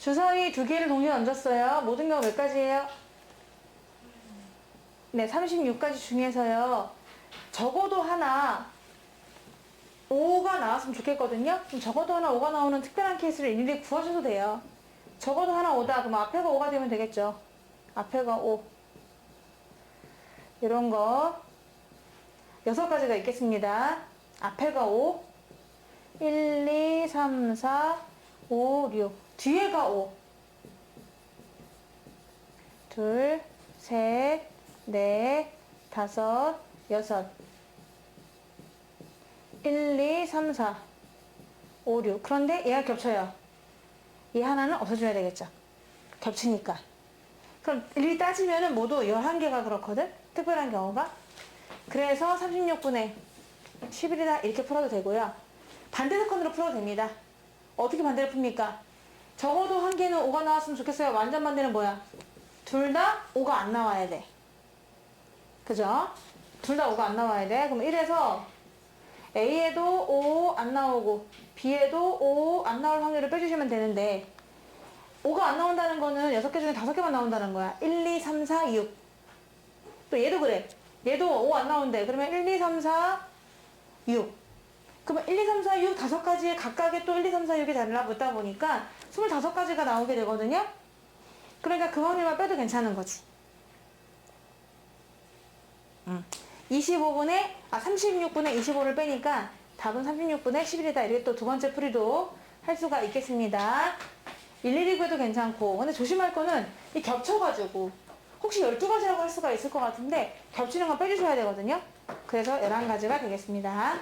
주사위 두 개를 동시에 얹었어요. 모든 경우 몇 가지예요? 네, 36가지 중에서요. 적어도 하나 5가 나왔으면 좋겠거든요. 그럼 적어도 하나 5가 나오는 특별한 케이스를 일일이 구하셔도 돼요. 적어도 하나 5다. 그럼 앞에가 5가 되면 되겠죠. 앞에가 5. 이런 거 여섯 가지가 있겠습니다. 앞에가 5. 1, 2, 3, 4, 5, 6. 뒤에가 5. 둘, 셋, 넷, 다섯, 여섯. 1, 2, 3, 4, 5, 6. 그런데 얘가 겹쳐요. 얘 하나는 없어줘야 되겠죠. 겹치니까. 그럼 일일이 따지면은 모두 11개가 그렇거든? 특별한 경우가. 그래서 36분의 11이다 이렇게 풀어도 되고요. 반대 사건으로 풀어도 됩니다. 어떻게 반대로 풉니까? 적어도 한 개는 5가 나왔으면 좋겠어요. 완전 반대는 뭐야? 둘 다 5가 안 나와야 돼. 그죠? 둘 다 5가 안 나와야 돼. 그럼 1에서 A에도 5 안 나오고 B에도 5 안 나올 확률을 빼주시면 되는데 5가 안 나온다는 거는 6개 중에 5개만 나온다는 거야. 1, 2, 3, 4, 6. 또 얘도 그래. 얘도 5 안 나온대. 그러면 1, 2, 3, 4, 6. 그러면 1, 2, 3, 4, 6 다섯 가지에 각각의 또 1, 2, 3, 4, 6이 달라붙다 보니까 25가지가 나오게 되거든요. 그러니까 그 확률만 빼도 괜찮은 거지. 25분의, 아, 36분의 25를 빼니까 답은 36분의 11이다. 이렇게 또 두 번째 풀이도 할 수가 있겠습니다. 일일이 구해도 괜찮고. 근데 조심할 거는 이 겹쳐가지고. 혹시 12가지라고 할 수가 있을 것 같은데 겹치는 건 빼주셔야 되거든요. 그래서 11가지가 되겠습니다.